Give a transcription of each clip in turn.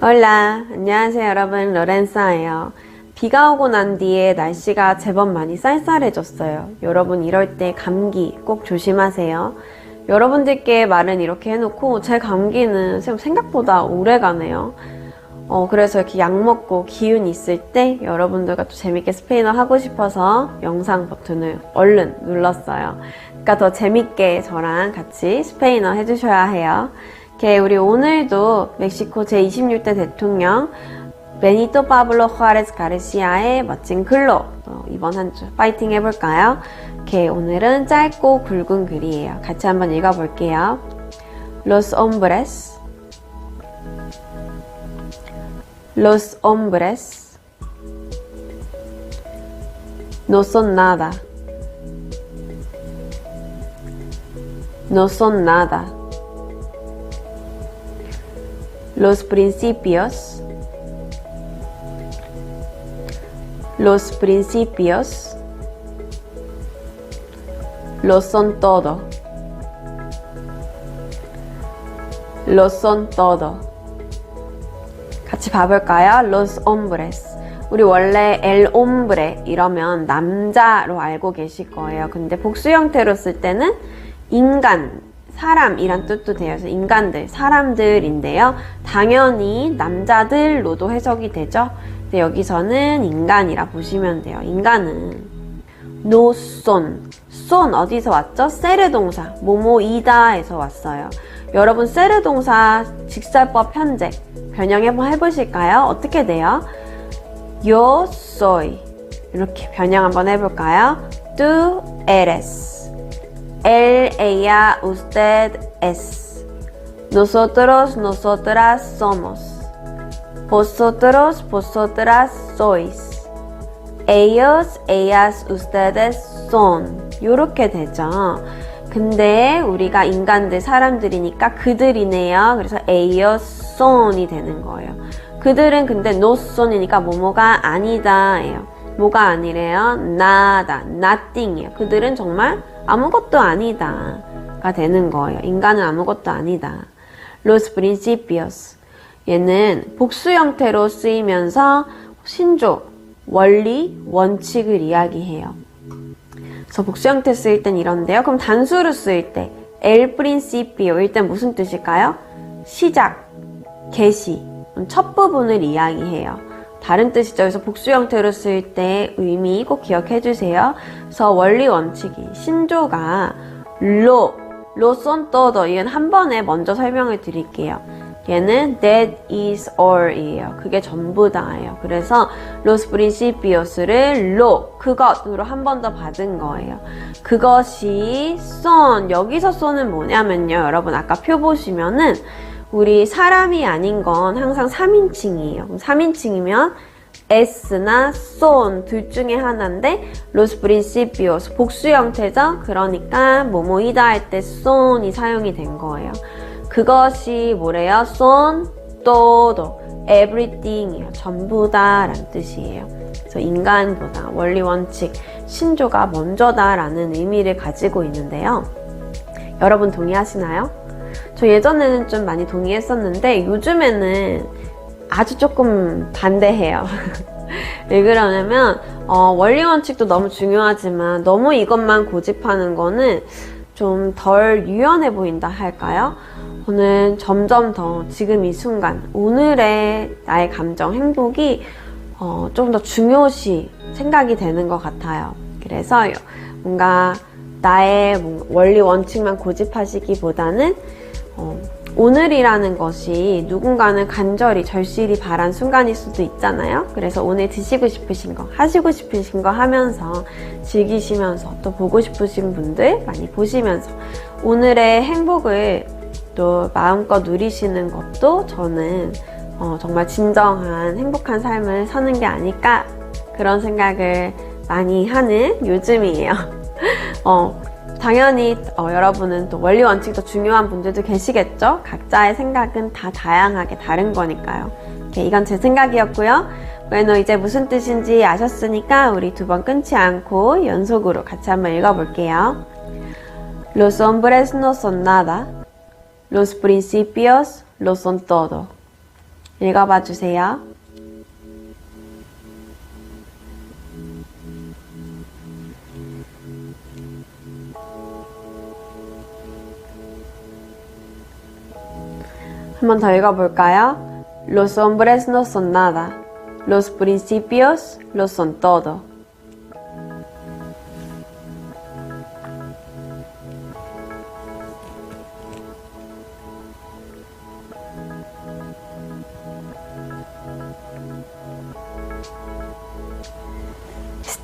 홀라 안녕하세요 여러분. 로렌사예요. 비가 오고 난 뒤에 날씨가 제법 많이 쌀쌀해졌어요. 여러분 이럴 때 감기 꼭 조심하세요. 여러분들께 말은 이렇게 해놓고 제 감기는 좀 생각보다 오래 가네요. 어, 그래서 이렇게 약 먹고 기운 있을 때 여러분들과 또 재밌게 스페인어 하고 싶어서 영상 버튼을 얼른 눌렀어요. 그러니까 더 재밌게 저랑 같이 스페인어 해주셔야 해요. 이렇게 우리 오늘도 멕시코 제26대 대통령 베니토 파블로 후아레스 가르시아의 멋진 글로 또 이번 한 주 파이팅 해볼까요? 이렇게 오늘은 짧고 굵은 글이에요. 같이 한번 읽어볼게요. Los hombres Los hombres no son nada. No son nada. Los principios. Los principios lo son todo. Lo son todo. 같이 봐볼까요? Los hombres. 우리 원래 el hombre 이러면 남자로 알고 계실 거예요. 근데 복수 형태로 쓸 때는 인간, 사람이란 뜻도. 그래서 인간들, 사람들인데요. 당연히 남자들로도 해석이 되죠. 근데 여기서는 인간이라 보시면 돼요. 인간은 son. son 어디서 왔죠? 세르 동사, 뭐뭐이다에서 왔어요. 여러분 세르 동사 직설법 현재 변형 한번 해보실까요? 어떻게 돼요? Yo soy 이렇게 변형 한번 해볼까요? Tú eres Él, ella, usted es Nosotros, nosotras somos Vosotros, vosotras sois Ellos, ellas, ustedes son 이렇게 되죠. 근데 우리가 인간들 사람들이니까 그들이네요. 그래서 ellos son이 되는 거예요. 그들은 근데 no son이니까 뭐뭐가 아니다예요. 뭐가 아니래요? nada, nothing이에요. 그들은 정말 아무것도 아니다 가 되는 거예요. 인간은 아무것도 아니다. los principios 얘는 복수 형태로 쓰이면서 신조, 원리, 원칙을 이야기해요. 그래서 복수 형태 쓰일 땐 이런데요. 그럼 단수로 쓰일 때 el principio일 땐 무슨 뜻일까요? 시작, 개시, 첫 부분을 이야기해요. 다른 뜻이죠. 그래서 복수 형태로 쓰일 때 의미 꼭 기억해 주세요. 그래서 원리 원칙이 신조가 로, 로 son todo 이건 한 번에 먼저 설명을 드릴게요. 얘는 that is all이에요. 그게 전부 다예요. 그래서 los principios를 lo 그것으로 한 번 더 받은 거예요. 그것이 son 여기서 son은 뭐냐면요. 여러분 아까 표 보시면은 우리 사람이 아닌 건 항상 3인칭이에요. 3인칭이면 s나 son 둘 중에 하나인데 los principios 복수 형태죠. 그러니까 뭐뭐이다 할 때 son이 사용이 된 거예요. 그것이 뭐래요? son todo everything이요. 전부 다라는 뜻이에요. 그래서 인간보다 원리 원칙 신조가 먼저다라는 의미를 가지고 있는데요. 여러분 동의하시나요? 저 예전에는 좀 많이 동의했었는데 요즘에는 아주 조금 반대해요. 왜 그러냐면 어, 원리 원칙도 너무 중요하지만 너무 이것만 고집하는 거는 좀 덜 유연해 보인다 할까요? 저는 점점 더 지금 이 순간 오늘의 나의 감정 행복이 어, 좀더 중요시 생각이 되는 것 같아요. 그래서 뭔가 나의 원리 원칙만 고집하시기보다는 어, 오늘이라는 것이 누군가는 간절히 절실히 바란 순간일 수도 있잖아요. 그래서 오늘 드시고 싶으신 거, 하시고 싶으신 거 하면서 즐기시면서 또 보고 싶으신 분들 많이 보시면서 오늘의 행복을 또 마음껏 누리시는 것도 저는 어, 정말 진정한 행복한 삶을 사는 게 아닐까 그런 생각을 많이 하는 요즘이에요. 어, 당연히 어, 여러분은 또 원리 원칙도 중요한 분들도 계시겠죠? 각자의 생각은 다 다양하게 다른 거니까요. 이건 제 생각이었고요. bueno, 이제 무슨 뜻인지 아셨으니까 우리 두 번 끊지 않고 연속으로 같이 한번 읽어볼게요. Los hombres no son nada. Los principios lo son todo. 읽어봐 주세요. 한번 더 읽어볼까요? Los hombres no son nada. Los principios lo son todo.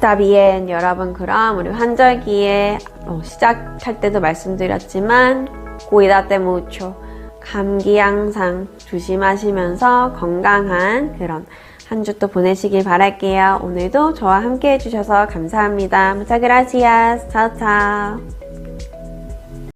Está bien, 여러분. 그럼 우리 환절기에 어, 시작할 때도 말씀드렸지만 cuídate mucho. 감기 항상 조심하시면서 건강한 그런 한 주 또 보내시길 바랄게요. 오늘도 저와 함께 해주셔서 감사합니다. Gracias. Chao, chao.